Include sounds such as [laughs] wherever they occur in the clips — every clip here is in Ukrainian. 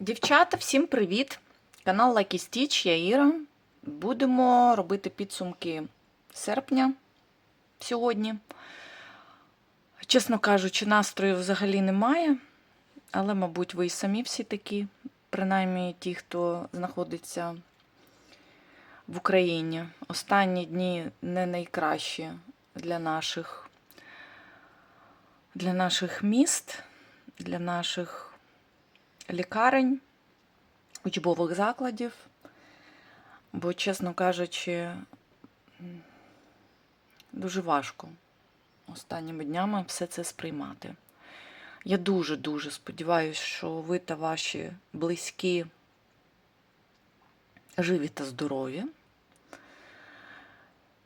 Дівчата, всім привіт! Канал Lucky Stitch, я Іра. Будемо робити підсумки серпня сьогодні. Чесно кажучи, настрою взагалі немає, але, мабуть, ви і самі всі такі, принаймні ті, хто знаходиться в Україні. Останні дні не найкращі для наших, для наших міст, для наших лікарень, учбових закладів, бо, чесно кажучи, дуже важко останніми днями все це сприймати. Я дуже-дуже сподіваюся, що ви та ваші близькі живі та здорові.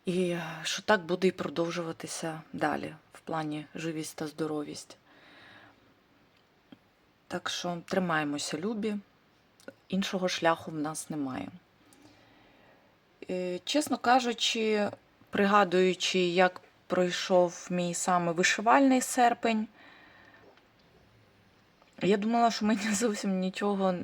І що так буде і продовжуватися далі в плані живість та здоровість. Так що тримаємося, любі, іншого шляху в нас немає. Е, Чесно кажучи, пригадуючи, як пройшов мій саме вишивальний серпень, я думала, що мені [laughs] зовсім нічого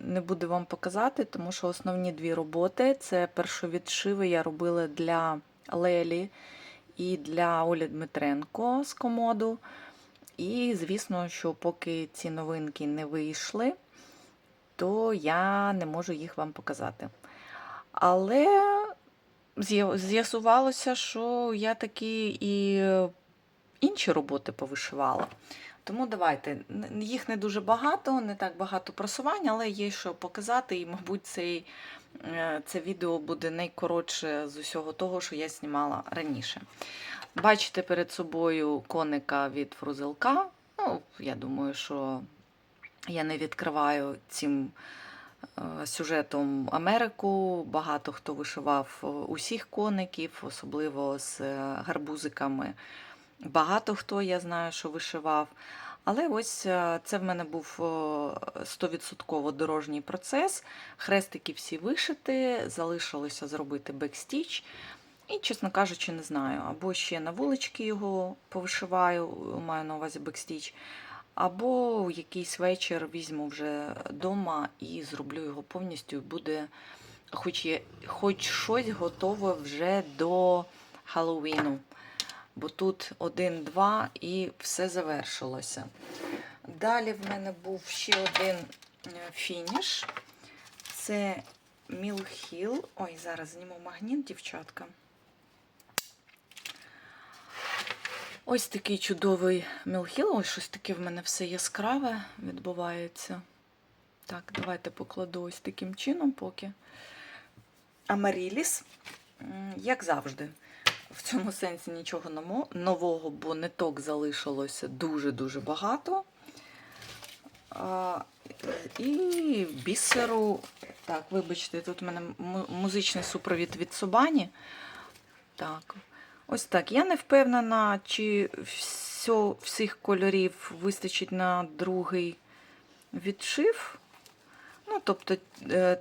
не буде вам показати, тому що основні дві роботи це першовідшиви я робила для Лелі і для Олі Дмитренко з комоду. І, звісно, що поки ці новинки не вийшли, то я не можу їх вам показати. Але з'ясувалося, що я такі і інші роботи повишивала. Тому давайте. Їх не дуже багато, не так багато просувань, але є що показати, і, мабуть, цей, е, це відео буде найкоротше з усього того, що я знімала раніше. Бачите перед собою коника від фрузелка. Ну, я думаю, що я не відкриваю цим е, сюжетом Америку. Багато хто вишивав е, усіх коників, особливо з гарбузиками. Багато хто я знаю, що вишивав. Але ось е, це в мене був о, 100% дорожній процес. Хрестики всі вишити, залишилося зробити бекстіч. І, чесно кажучи, не знаю. Або ще на вулички його повишиваю, маю на увазі бекстіч, або в якийсь вечір візьму вже вдома і зроблю його повністю. Буде хоч, є, хоч щось готове вже до Хеллоуіну. Бо тут один-два і все завершилося. Далі в мене був ще один е, фініш. Це Мілхіл. Ой, зараз зніму магніт, дівчатка. Ось такий чудовий Мілхіл. Ось щось таке в мене все яскраве відбувається. Так, давайте покладу ось таким чином поки. Амаріліс, як завжди. В цьому сенсі нічого нового, бо ниток залишилося дуже-дуже багато. І бісеру. Так, вибачте, тут у мене музичний супровід від Собані. Так, ось так. Я не впевнена, чи всьо, всіх кольорів вистачить на другий відшив. Ну, тобто, е,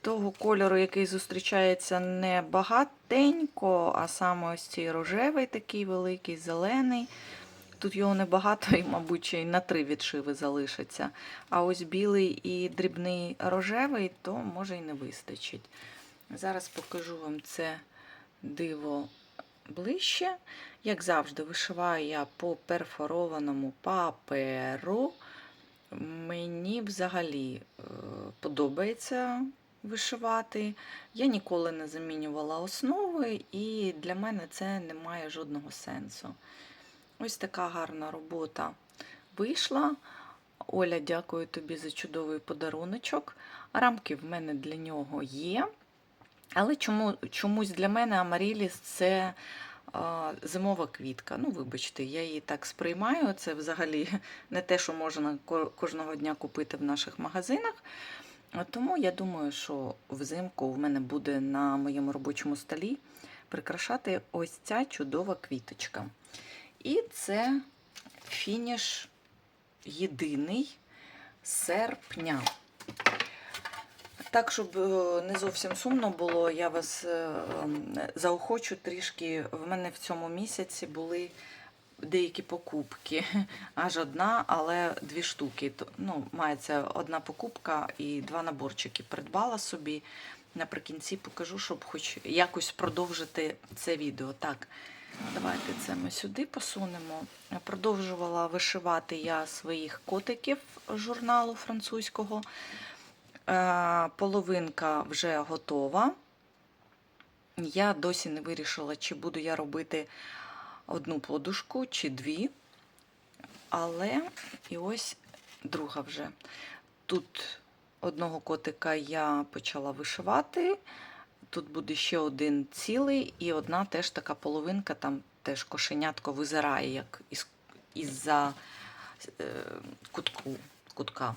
того кольору, який зустрічається не багатенько, а саме ось цей рожевий такий великий, зелений. Тут його небагато, і, мабуть, й на три відшиви залишиться. А ось білий і дрібний рожевий, то може й не вистачить. Зараз покажу вам це диво ближче. Як завжди, вишиваю я по перфорованому паперу. Мені взагалі е, подобається вишивати. Я ніколи не замінювала основи, і для мене це не має жодного сенсу. Ось така гарна робота вийшла. Оля, дякую тобі за чудовий подаруночок. Рамки в мене для нього є. Але чому, чомусь для мене Амаріліс це а, зимова квітка. Ну, вибачте, я її так сприймаю. Це взагалі [laughs] не те, що можна кожного дня купити в наших магазинах. Тому я думаю, що взимку в мене буде на моєму робочому столі прикрашати ось ця чудова квіточка. І це фініш єдиний серпня. Так, щоб е, не зовсім сумно було, я вас е, заохочу трішки. В мене в цьому місяці були деякі покупки. [laughs] Аж одна, але дві штуки. Ну, мається одна покупка і два наборчики. Придбала собі. Наприкінці покажу, щоб хоч якось продовжити це відео. Так, давайте це ми сюди посунемо. Продовжувала вишивати я своїх котиків журналу французького. Е, Половинка вже готова. Я досі не вирішила, чи буду я робити одну подушку чи дві. Але і ось друга вже. Тут одного котика я почала вишивати. Тут буде ще один цілий, і одна теж така половинка, там теж кошенятко визирає, як із, із-за е, кутку, кутка.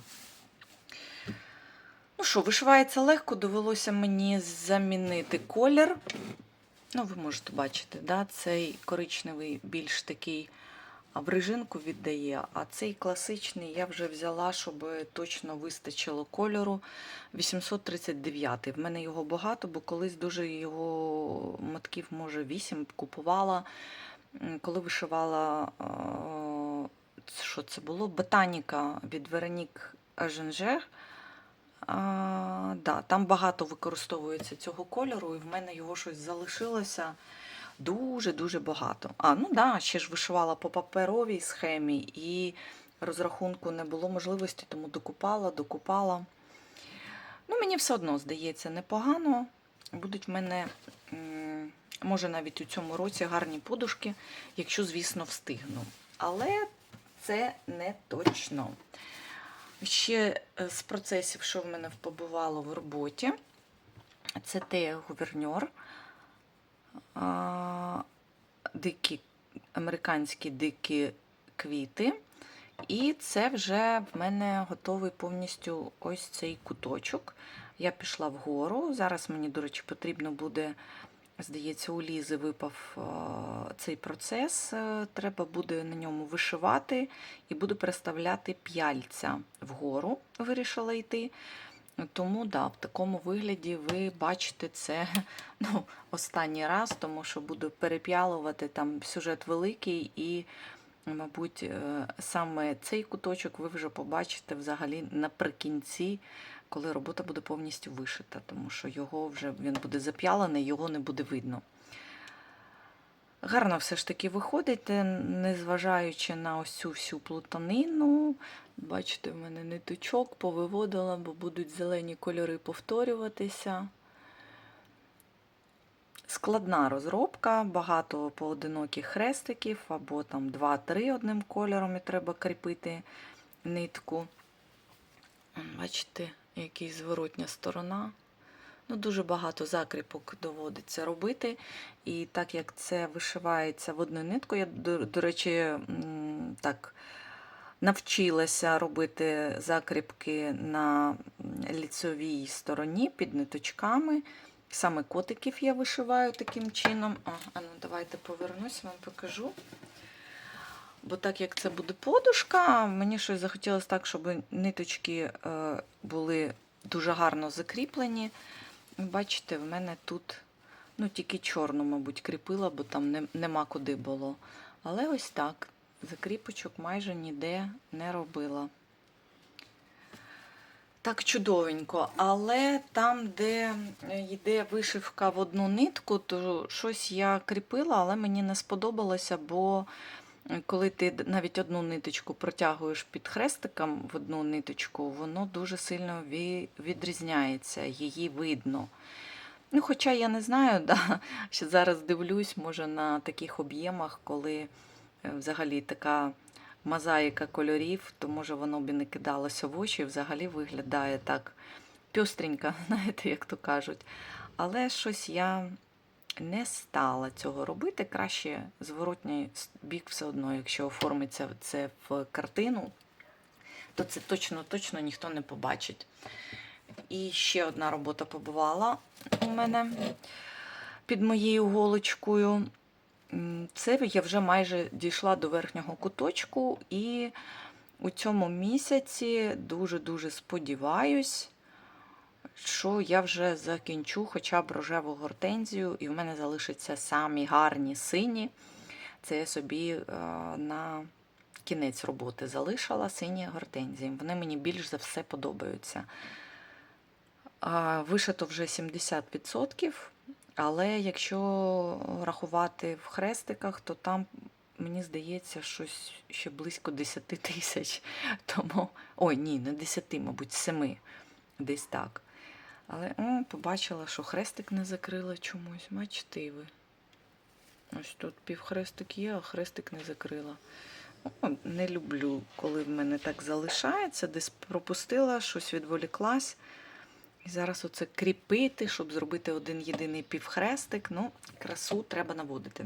Ну що, вишивається легко, довелося мені замінити колір. Ну, ви можете бачити, да? цей коричневий більш такий в режинку віддає, а цей класичний я вже взяла, щоб точно вистачило кольору. 839. В мене його багато, бо колись дуже його мотків, може, 8 купувала. Коли вишивала, що це було? Ботаніка від Веронік Аженжер. А, да, там багато використовується цього кольору, і в мене його щось залишилося дуже-дуже багато. А, ну да, ще ж вишивала по паперовій схемі, і розрахунку не було можливості, тому докупала, докупала. Ну, мені все одно здається непогано. Будуть в мене, може, навіть у цьому році гарні подушки, якщо, звісно, встигну. Але це не точно. Ще е, з процесів, що в мене побувало в роботі, це те гуверньор, дикі, американські дикі квіти. І це вже в мене готовий повністю ось цей куточок. Я пішла вгору. Зараз мені, до речі, потрібно буде, здається, у Лізи випав цей процес. Е, Треба буде на ньому вишивати і буду переставляти п'яльця вгору, вирішила йти. Тому да, в такому вигляді ви бачите це [laughs] ну, останній раз, тому що буду переп'ялувати там сюжет великий і, мабуть, е, саме цей куточок ви вже побачите взагалі наприкінці, коли робота буде повністю вишита, тому що його вже він буде зап'ялений, його не буде видно. Гарно все ж таки виходить, е, незважаючи на ось цю всю плутанину. Бачите, в мене ниточок повиводила, бо будуть зелені кольори повторюватися. Складна розробка, багато поодиноких хрестиків, або там 2-3 одним кольором і треба кріпити нитку. Бачите, який зворотня сторона. Ну, дуже багато закріпок доводиться робити. І так як це вишивається в одну нитку, я, до, до речі, так навчилася робити закріпки на ліцевій стороні під ниточками. Саме котиків я вишиваю таким чином. А ну давайте повернусь, вам покажу. Бо так як це буде подушка, мені щось захотілося так, щоб ниточки е, були дуже гарно закріплені. Бачите, в мене тут ну, тільки чорну, мабуть, кріпила, бо там не, нема куди було. Але ось так. Закріпочок майже ніде не робила. Так чудовенько. Але там, де йде вишивка в одну нитку, то щось я кріпила, але мені не сподобалося, бо коли ти навіть одну ниточку протягуєш під хрестиком в одну ниточку, воно дуже сильно відрізняється, її видно. Ну, хоча я не знаю, да, [laughs] що зараз дивлюсь, може, на таких об'ємах, коли е, взагалі така мозаїка кольорів, то може воно б і не кидалося в очі, взагалі виглядає так пьостренько, [laughs] знаєте, як то кажуть. Але щось я не стала цього робити. Краще зворотній бік все одно, якщо оформиться це в картину, то це точно точно ніхто не побачить. І ще одна робота побувала у мене під моєю голочкою. Це я вже майже дійшла до верхнього куточку, і у цьому місяці дуже-дуже сподіваюсь, що я вже закінчу хоча б рожеву гортензію, і в мене залишаться самі гарні сині. Це я собі е, на кінець роботи залишила сині гортензії. Вони мені більш за все подобаються. Вишито вже 70%, але якщо рахувати в хрестиках, то там, мені здається, щось ще близько 10 тисяч. Тому, ой, ні, не 10, мабуть, 7, десь так. Але о, побачила, що хрестик не закрила чомусь. Бачите ви. Ось тут півхрестик є, а хрестик не закрила. О, не люблю, коли в мене так залишається, десь пропустила, щось відволіклась. І зараз оце кріпити, щоб зробити один єдиний півхрестик. Ну, красу треба наводити.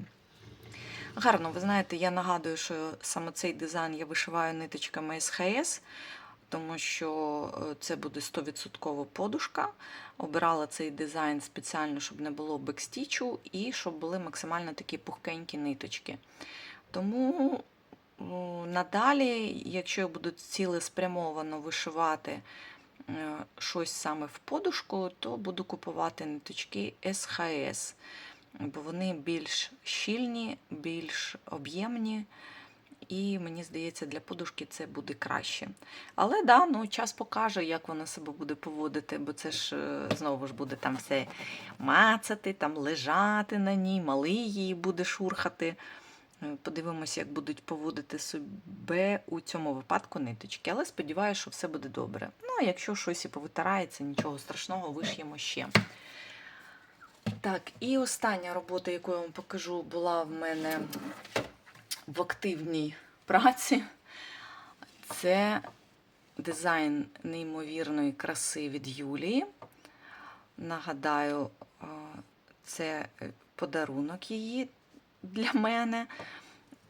Гарно, ви знаєте, я нагадую, що саме цей дизайн я вишиваю ниточками СХС, тому що е, це буде 100% подушка. Обирала цей дизайн спеціально, щоб не було бекстічу і щоб були максимально такі пухкенькі ниточки. Тому надалі, якщо я буду цілеспрямовано вишивати е, щось саме в подушку, то буду купувати ниточки СХС, бо вони більш щільні, більш об'ємні. І мені здається, для подушки це буде краще. Але да, ну, час покаже, як вона себе буде поводити, бо це ж е, знову ж буде там все мацати, там лежати на ній, малий її буде шурхати. Е, Подивимося, як будуть поводити себе у цьому випадку ниточки. Але сподіваюся, що все буде добре. Ну, а якщо щось і повитирається, нічого страшного, виш'ємо ще. Так, і остання робота, яку я вам покажу, була в мене в активній праці. Це дизайн неймовірної краси від Юлії. Нагадаю, е, це подарунок її для мене.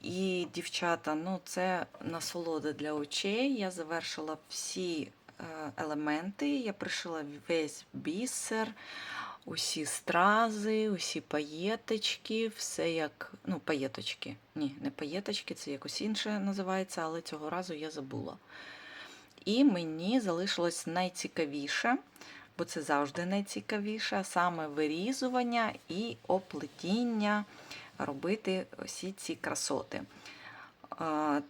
І, дівчата, ну це насолода для очей. Я завершила всі е, елементи. Я пришила весь бісер, усі стрази, усі паєточки, все як. Ну, паєточки. Ні, не паєточки, це якось інше називається, але цього разу я забула. І мені залишилось найцікавіше, бо це завжди найцікавіше, саме вирізування і оплетіння робити всі ці красоти.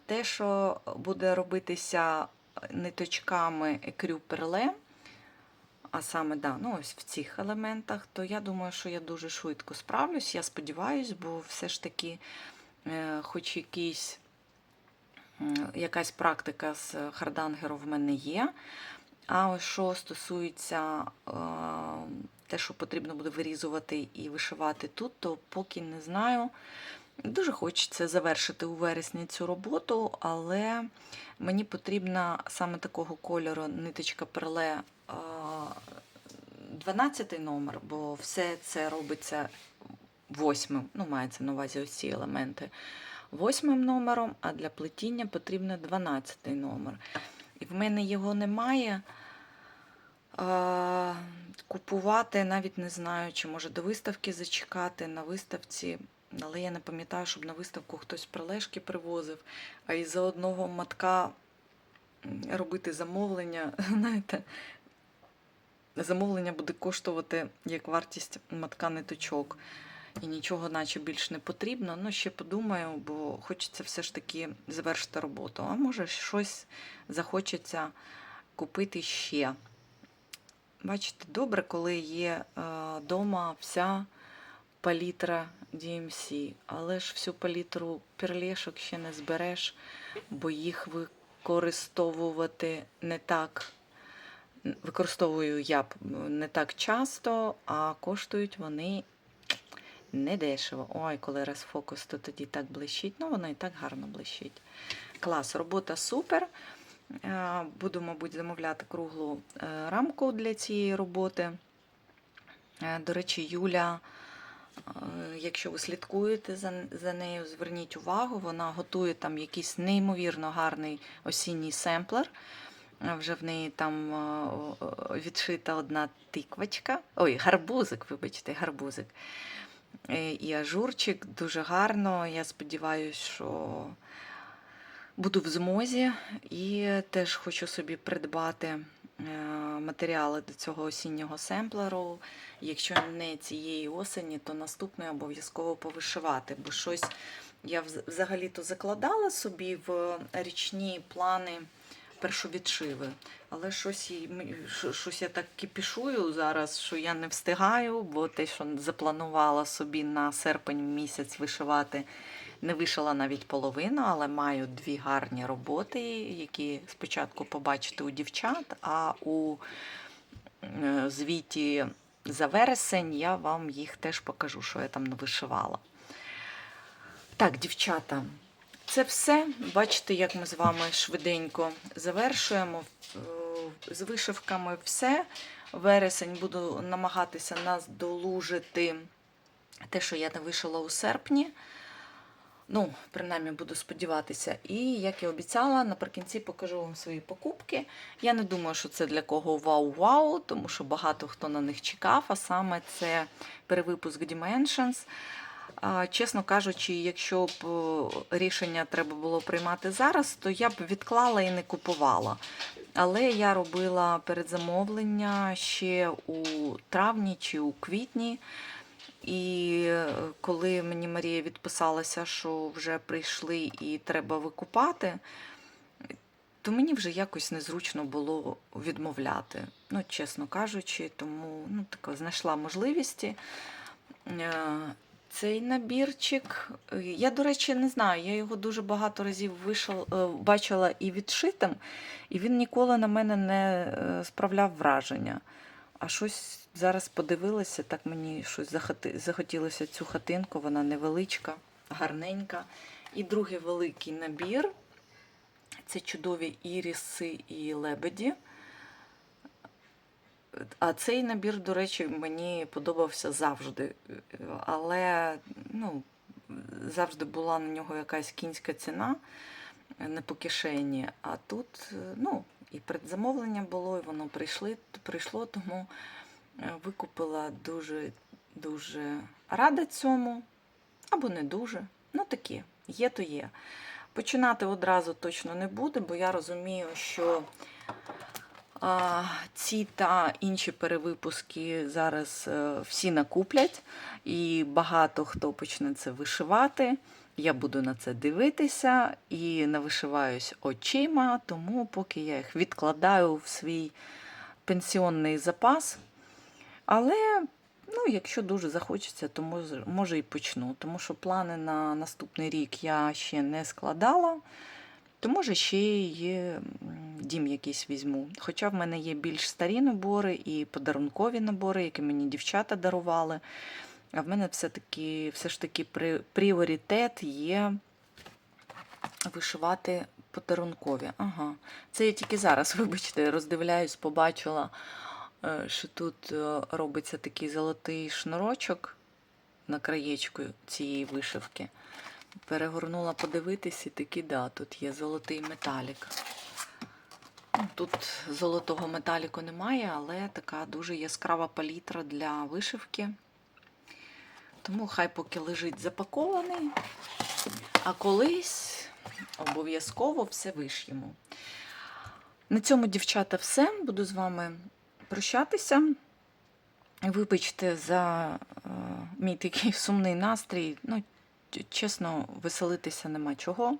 Те, що буде робитися ниточками екрю перле, а саме да, ну ось в цих елементах, то я думаю, що я дуже швидко справлюсь. Я сподіваюся, бо все ж таки, е, хоч якийсь, якась практика з хардангеру в мене є. А ось що стосується е, те, що потрібно буде вирізувати і вишивати тут, то поки не знаю. Дуже хочеться завершити у вересні цю роботу, але мені потрібна саме такого кольору ниточка перле 12 номер, бо все це робиться восьмим, ну, мається на увазі ось елементи. Восьмим номером, а для плетіння потрібно 12 номер. І в мене його немає. Купувати навіть не знаю, чи може до виставки зачекати на виставці. Але я не пам'ятаю, щоб на виставку хтось прилежки привозив, а із за одного матка робити замовлення, [laughs] знаєте, замовлення буде коштувати як вартість матка ниточок. І нічого, наче більш не потрібно. Ну, ще подумаю, бо хочеться все ж таки завершити роботу. А може, щось захочеться купити ще. Бачите, добре, коли є вдома вся палітра DMC, але ж всю палітру перлешок ще не збереш, бо їх використовувати не так. Використовую я не так часто, а коштують вони недешево. Ой, коли розфокус, то тоді так блищить. Ну, воно і так гарно блищить. Клас, робота супер. Е, Буду, мабуть, замовляти круглу е, рамку для цієї роботи. Е, До речі, Юля, якщо ви слідкуєте за нею, зверніть увагу, вона готує там якийсь неймовірно гарний осінній семплер. Е, Вже в неї там е, о, відшита одна тиквочка. Ой, гарбузик, вибачте, гарбузик. Е, І ажурчик дуже гарно. Я сподіваюся, що буду в змозі і теж хочу собі придбати е, матеріали до цього осіннього семплеру. Якщо не цієї осені, то наступної обов'язково повишивати, бо щось я взагалі-то закладала собі в річні плани першовідшиви. Але щось, щось я так кипішую зараз, що я не встигаю, бо те, що запланувала собі на серпень місяць вишивати, не вишила навіть половину, але маю дві гарні роботи, які спочатку побачите у дівчат, а у е, звіті за вересень я вам їх теж покажу, що я там навишивала. Так, дівчата, це все. Бачите, як ми з вами швиденько завершуємо. Е, З вишивками все. Вересень буду намагатися наздолужити те, що я не вишила у серпні. Ну, принаймні, буду сподіватися. І, як і обіцяла, наприкінці покажу вам свої покупки. Я не думаю, що це для кого вау-вау, тому що багато хто на них чекав, а саме це перевипуск Dimensions. Чесно кажучи, якщо б е, рішення треба було приймати зараз, то я б відклала і не купувала. Але я робила передзамовлення ще у травні чи у квітні. І е, коли мені Марія відписалася, що вже прийшли і треба викупати, то мені вже якось незручно було відмовляти. Ну, чесно кажучи, тому ну, тако, знайшла можливості. Цей набірчик, е, я, до речі, не знаю, я його дуже багато разів вишил, е, бачила і відшитим, і він ніколи на мене не е, справляв враження. А щось зараз подивилася, так мені щось захотілося цю хатинку, вона невеличка, гарненька. І другий великий набір це чудові іріси і лебеді. А цей набір, до речі, мені подобався завжди. Але ну, завжди була на нього якась кінська ціна не по кишені. А тут ну, і предзамовлення було, і воно прийшли, прийшло, тому е, викупила дуже дуже рада цьому. Або не дуже. Ну таке, є то є. Починати одразу точно не буде, бо я розумію, що ці та інші перевипуски зараз е, всі накуплять, і багато хто почне це вишивати. Я буду на це дивитися і навишиваюсь очима, тому поки я їх відкладаю в свій пенсіонний запас. Але ну, якщо дуже захочеться, то може, може і почну. Тому що плани на наступний рік я ще не складала. То може ще є дім якийсь візьму. Хоча в мене є більш старі набори і подарункові набори, які мені дівчата дарували. А в мене все-таки, все ж таки пріоритет є вишивати подарункові. Ага. Це я тільки зараз, [laughs] вибачте, роздивляюсь, побачила, е, що тут е, робиться такий золотий шнурочок на краєчку цієї вишивки. Перегорнула подивитись і таки, да, тут є золотий металік. Ну, Тут золотого металіку немає, але така дуже яскрава палітра для вишивки. Тому хай поки лежить запакований, а колись обов'язково все виш'ємо. На цьому, дівчата, все. Буду з вами прощатися. Вибачте за е, мій такий сумний настрій. Ну, чесно, веселитися нема чого.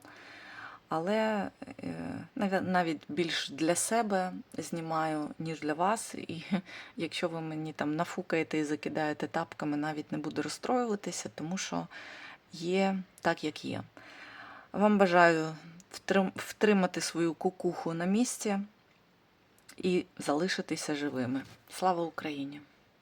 Але е, навіть більш для себе знімаю, ніж для вас. І [laughs] якщо ви мені там нафукаєте і закидаєте тапками, навіть не буду розстроюватися, тому що є так, як є. Вам бажаю втримати свою кукуху на місці і залишитися живими. Слава Україні!